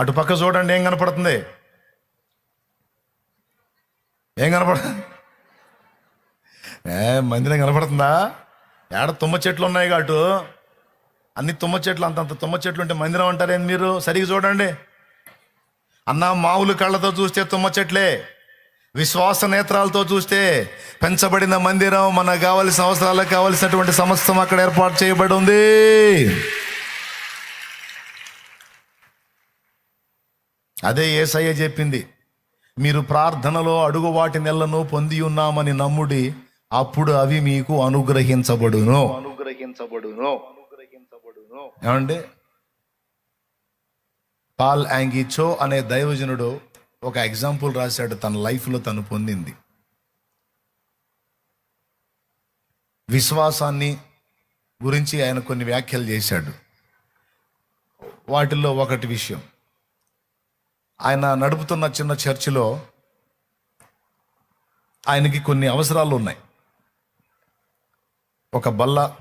అటు పక్క చూడండి ఏం కనపడుతుంది? ఏం కనపడ? ఏ మందిరం కనపడుతుందా? ఏడ తుమ్మ చెట్లు ఉన్నాయి అటు? అన్ని తుమ్మ చెట్లు అంతంత తుమ్మ చెట్లు ఉంటే మందిరం అంటారేంది మీరు? సరిగ్గా చూడండి. అన్న మామూలు కళ్ళతో చూస్తే తుమ్మ చెట్లే. విశ్వాస నేత్రాలతో చూస్తే పెంచబడిన మందిరం మనకు కావలసిన అవసరాలకు కావలసినటువంటి సమస్తం అక్కడ ఏర్పాటు చేయబడి ఉంది. అదే ఏసయ్య చెప్పింది మీరు ప్రార్థనలో అడుగు వాటి నెలను పొంది ఉన్నామని నమ్ముడి అప్పుడు అవి మీకు అనుగ్రహించబడును. అనుగ్రహించబడును. అనుగ్రహించబడును. ఏమండి? పాల్ యాంగిచో అనే దైవజనుడు ఒక ఎగ్జాంపుల్ రాశాడు తన లైఫ్లో తను పొందింది. విశ్వాసాన్ని గురించి ఆయన కొన్ని వ్యాఖ్యలు చేశాడు. వాటిల్లో ఒకటి విషయం. ఆయన నడుపుతున్న చిన్న చర్చిలో ఆయనకి కొన్ని అవసరాలు ఉన్నాయి. ఒక బల్ల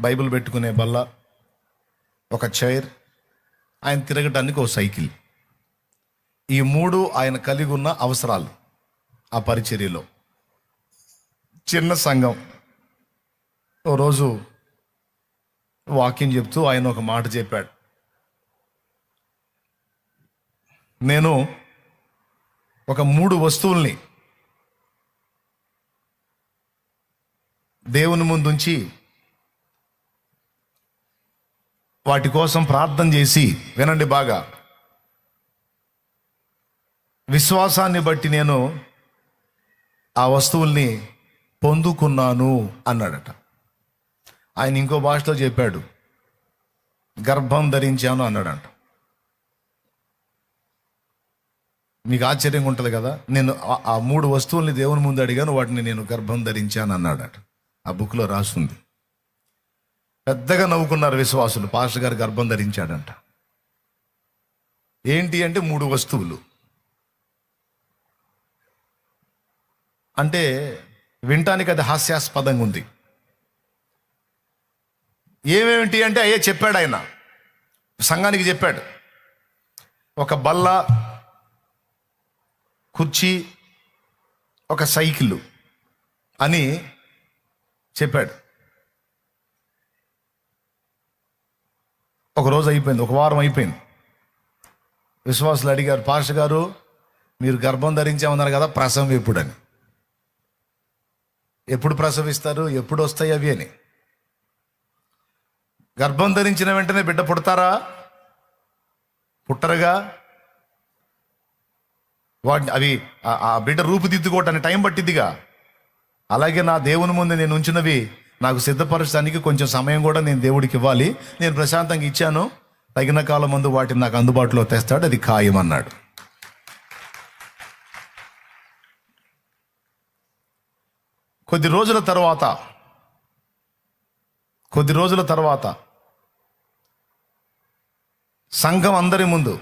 బైబిల్ పెట్టుకునే బల్ల ఒక చైర్ ఆయన తిరగటానికి ఒక సైకిల్. ఈ మూడు ఆయన కలిగి ఉన్న అవసరాలు ఆ పరిచర్యలో. చిన్న సంఘం. ఓ రోజు వాకింగ్ చెప్తూ ఆయన ఒక మాట చెప్పాడు. నేను ఒక మూడు వస్తువుల్ని దేవుని ముందుంచి వాటి కోసం ప్రార్థన చేసి వినండి బాగా. విశ్వాసాన్ని బట్టి నేను ఆ వస్తువుల్ని పొందుకున్నాను అన్నాడట. ఆయన ఇంకో భాషలో చెప్పాడు గర్భం ధరించాను అన్నాడంట. మీకు ఆశ్చర్యంగా ఉంటుంది కదా? నేను ఆ- మూడు వస్తువుల్ని దేవుని ముందు అడిగాను వాటిని నేను గర్భం ధరించాను అన్నాడట. ఆ బుక్లో రాసుంది. పెద్దగా నవ్వుకున్నారు విశ్వాసులు. పాస్టర్ గారు గర్భం ధరించాడంట. ఏంటి అంటే మూడు వస్తువులు. అంటే వినటానికి అది హాస్యాస్పదంగా ఉంది. ఏమేమిటి అంటే అయ్యే చెప్పాడు ఆయన. సంఘానికి చెప్పాడు. ఒక బల్ల కుర్చీ ఒక సైకిల్ అని చెప్పాడు. ఒక రోజు అయిపోయింది ఒక వారం అయిపోయింది. విశ్వాసులు అడిగారు పాస్టర్ గారు మీరు గర్భం ధరించామన్నారు కదా ప్రసవం ఎప్పుడని? ఎప్పుడు ప్రసవిస్తారు ఎప్పుడు వస్తాయి అవి అని. గర్భం ధరించిన వెంటనే బిడ్డ పుడతారా? పుట్టరుగా. వాటిని అవి ఆ- బిడ్డ రూపుదిద్దుకోవటానికి టైం పట్టిద్దిగా. అలాగే నా దేవుని ముందు నేను ఉంచినవి నాకు సిద్ధపరచడానికి కొంచెం సమయం కూడా నేను దేవుడికి ఇవ్వాలి. నేను ప్రశాంతంగా ఇచ్చాను. తగిన కాలం ముందు వాటిని నాకు అందుబాటులో తెస్తాడు. అది ఖాయం అన్నాడు కొద్ది రోజుల తర్వాత కొద్ది రోజుల తర్వాత సంఘం అందరి ముందు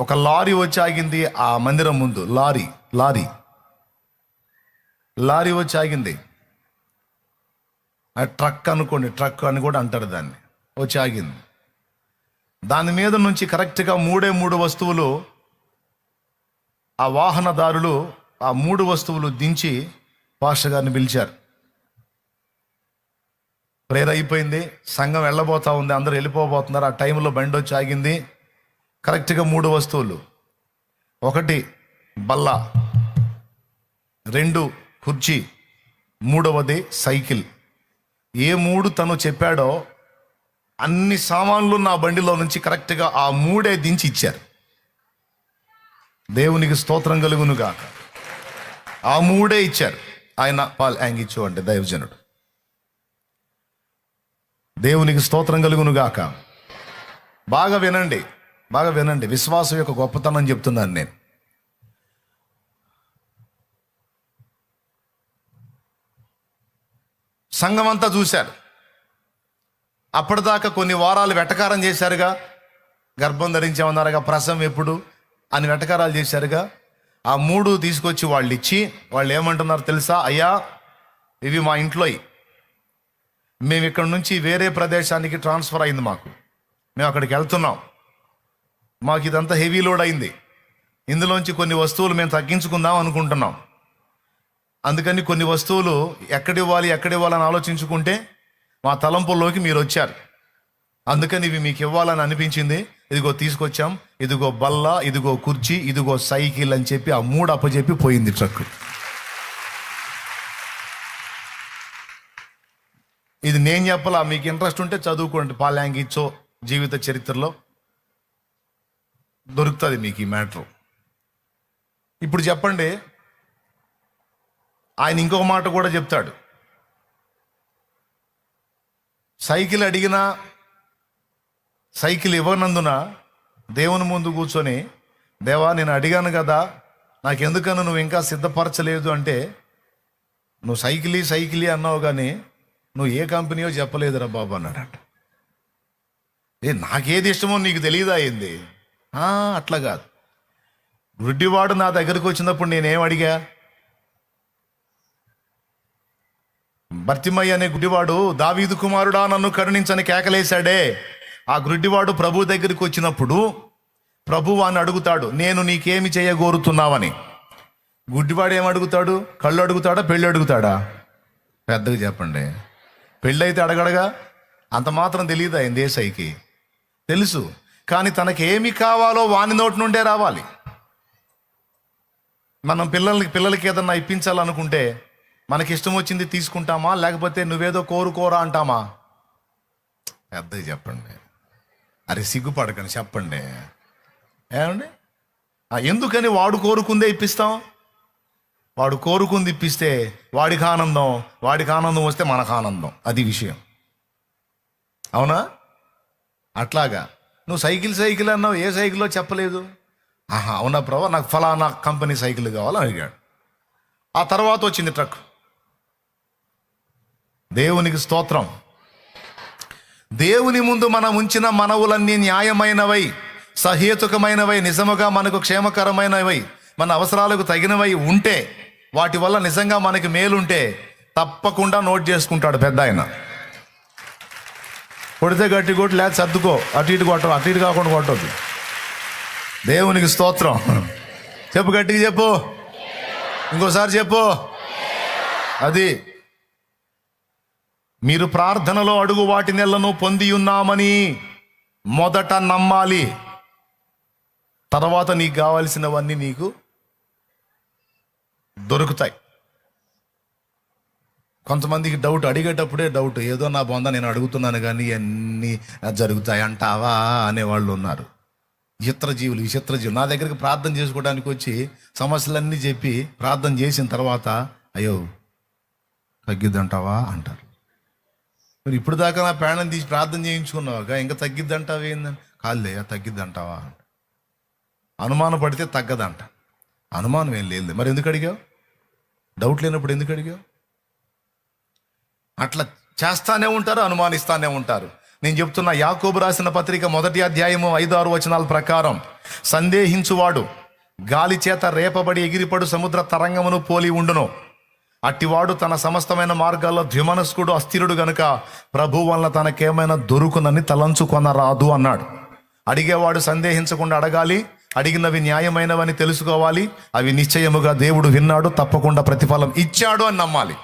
ఒక లారీ వచ్చి ఆగింది ఆ మందిరం ముందు. Lorry lorry. లారీ వచ్చి ఆగింది. ఆ ట్రక్ అనుకోండి ట్రక్ అని కూడా అంటారు దాన్ని. వచ్చి ఆగింది. దాని మీద నుంచి కరెక్ట్గా మూడే మూడు వస్తువులు ఆ వాహనదారులు ఆ మూడు వస్తువులు దించి పాస్టర్ గారిని పిలిచారు. ప్రేర్ అయిపోయింది సంఘం వెళ్ళబోతా ఉంది అందరూ వెళ్ళిపోబోతున్నారు ఆ టైంలో బండి వచ్చి ఆగింది. కరెక్ట్గా మూడు వస్తువులు. ఒకటి బల్ల రెండు కుర్చీ మూడవది సైకిల్. ఏ మూడు తను చెప్పాడో అన్ని సామాన్లు నా బండిలో నుంచి కరెక్ట్గా ఆ మూడే దించి ఇచ్చారు. దేవునికి స్తోత్రం కలుగునుగా ఆ మూడే ఇచ్చారు. ఆయన పాల్ యాంగిచ్చు అంటే దైవజనుడు. దేవునికి స్తోత్రం కలుగునుగాక బాగా వినండి. బాగా వినండి. విశ్వాసం యొక్క గొప్పతనం చెప్తున్నాను నేను. సంఘం అంతా చూశారు. అప్పటిదాకా కొన్ని వారాలు వెటకారం చేశారుగా. గర్భం ధరించామన్నారుగా ప్రసవం ఎప్పుడు? అని వెటకారాలు చేశారుగా. ఆ మూడు తీసుకొచ్చి వాళ్ళు ఇచ్చి వాళ్ళు ఏమంటున్నారు తెలుసా? అయ్యా ఇవి మా ఇంట్లో మేము ఇక్కడ నుంచి వేరే ప్రదేశానికి ట్రాన్స్ఫర్ అయింది మాకు. మేము అక్కడికి వెళ్తున్నాం. మాకు ఇదంతా హెవీ లోడ్ అయింది. ఇందులోంచి కొన్ని వస్తువులు మేము తగ్గించుకుందాం అనుకుంటున్నాం. అందుకని కొన్ని వస్తువులు ఎక్కడ ఇవ్వాలి ఎక్కడ ఇవ్వాలని ఆలోచించుకుంటే మా తలంపుల్లోకి మీరు వచ్చారు అందుకని ఇవి మీకు ఇవ్వాలని అనిపించింది. ఇదిగో తీసుకొచ్చాం ఇదిగో బల్ల ఇదిగో కుర్చీ ఇదిగో సైకిల్ అని చెప్పి ఆ మూడు అప్పచెప్పి పోయింది ట్రక్. ఇది నేను చెప్పాలా మీకు ఇంట్రెస్ట్ ఉంటే చదువుకోండి. పాల్యాంగిచ్చో జీవిత చరిత్రలో. దొరుకుతుంది మీకు ఈ మ్యాటర్. ఇప్పుడు చెప్పండి ఆయన ఇంకొక మాట కూడా చెప్తాడు. సైకిల్ అడిగినా సైకిల్ ఇవ్వనందున దేవుని ముందు కూర్చొని దేవా నేను అడిగాను కదా నాకెందుకన్నా నువ్వు ఇంకా సిద్ధపరచలేదు అంటే నువ్వు సైకిలి సైకిలి అన్నావు కానీ నువ్వు ఏ కంపెనీయో చెప్పలేదురా బాబు అన్నాడంట. ఏ నాకేది ఇష్టమో నీకు తెలియదా ఏంది? అట్లా కాదు. గుడ్డివాడు నా దగ్గరకు వచ్చినప్పుడు నేనేం అడిగా? భర్తిమయ్య అనే గుడ్డివాడు దావీదు కుమారుడా నన్ను కరుణించని కేకలేశాడే. ఆ గుడ్డివాడు ప్రభు దగ్గరికి వచ్చినప్పుడు ప్రభు అని అడుగుతాడు నేను నీకేమి చేయగోరుతున్నావని? గుడ్డివాడు ఏం అడుగుతాడు? కళ్ళు అడుగుతాడా పెళ్ళి అడుగుతాడా? పెద్దగా చెప్పండి. పెళ్ళైతే అడగడగా అంత మాత్రం తెలియదు ఆయన దేశాయికి? తెలుసు. కానీ తనకి ఏమి కావాలో వాని నోటి నుండే రావాలి. మనం పిల్లలకి పిల్లలకి ఏదన్నా ఇప్పించాలనుకుంటే మనకి ఇష్టం వచ్చింది తీసుకుంటామా? లేకపోతే నువ్వేదో కోరుకోరా అంటామా? పెద్ద చెప్పండి. అరే సిగ్గుపడకండి చెప్పండి. ఏమండి? ఎందుకని వాడు కోరుకుందే ఇప్పిస్తాం? వాడు కోరుకుంది ఇప్పిస్తే వాడికి ఆనందం వాడికి ఆనందం వస్తే మనకు ఆనందం. అది విషయం. అవునా? అట్లాగా. నువ్వు సైకిల్ సైకిల్ అన్నావు ఏ సైకిల్లో చెప్పలేదు? ఆహా అవునా ప్రభా? నాకు ఫలానా కంపెనీ సైకిల్ కావాలని అడిగాడు. ఆ తర్వాత వచ్చింది ట్రక్. దేవునికి స్తోత్రం. దేవుని ముందు మనం ఉంచిన మనవులన్నీ న్యాయమైనవై సహేతుకమైనవై నిజముగా మనకు క్షేమకరమైనవై మన అవసరాలకు తగినవై ఉంటే వాటి వల్ల నిజంగా మనకి మేలుంటే తప్పకుండా నోట్ చేసుకుంటాడు పెద్ద ఆయన. కొడితే గట్టి కొట్టి లేదా సర్దుకో. అటు ఇటు కొట్టం అటు ఇటు కాకుండా కొట్టద్దు. దేవునికి స్తోత్రం. చెప్పు గట్టిగా చెప్పు. ఇంకోసారి చెప్పు. అది మీరు ప్రార్థనలో అడుగు వాటి నెలను పొంది ఉన్నామని మొదట నమ్మాలి. తర్వాత నీకు కావాల్సినవన్నీ నీకు దొరుకుతాయి. కొంతమందికి డౌట్ అడిగేటప్పుడే డౌట్ ఏదో నా బొంద నేను అడుగుతున్నాను కానీ అన్నీ జరుగుతాయి అంటావా అనేవాళ్ళు ఉన్నారు. విచిత్ర జీవులు విచిత్ర జీవులు నా దగ్గరికి ప్రార్థన చేసుకోవడానికి వచ్చి సమస్యలన్నీ చెప్పి ప్రార్థన చేసిన తర్వాత అయ్యో తగ్గిద్దంటావా అంటారు. మరి ఇప్పుడు దాకా నా ప్రాణం తీసి ప్రార్థన చేయించుకున్నావుగా ఇంకా తగ్గిద్దంటావా ఏందని? కాదులే తగ్గిద్దంటావా అంట. అనుమానం పడితే తగ్గదంట. అనుమానం ఏం లేదు మరి ఎందుకు అడిగావు? డౌట్ లేనప్పుడు ఎందుకు అడిగావు? అట్లా చేస్తానే ఉంటారు అనుమానిస్తానే ఉంటారు. నేను చెప్తున్న యాకోబు రాసిన పత్రిక మొదటి అధ్యాయము ఐదు ఆరు వచనాల ప్రకారం సందేహించువాడు గాలి చేత రేపబడి ఎగిరిపడు సముద్ర తరంగమును పోలి ఉండును. అట్టివాడు తన సమస్తమైన మార్గాల్లో ద్విమనస్కుడు అస్థిరుడు గనుక ప్రభు వలన తనకేమైనా దొరుకునని తలంచుకొనరాదు అన్నాడు. అడిగేవాడు సందేహించకుండా అడగాలి అడిగినవి న్యాయమైనవని తెలుసుకోవాలి అవి నిశ్చయముగా దేవుడు విన్నాడు తప్పకుండా ప్రతిఫలం ఇచ్చాడు అని నమ్మాలి.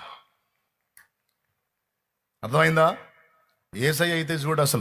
అర్థమైందా? ఏసై అయితే చూడు అసలు.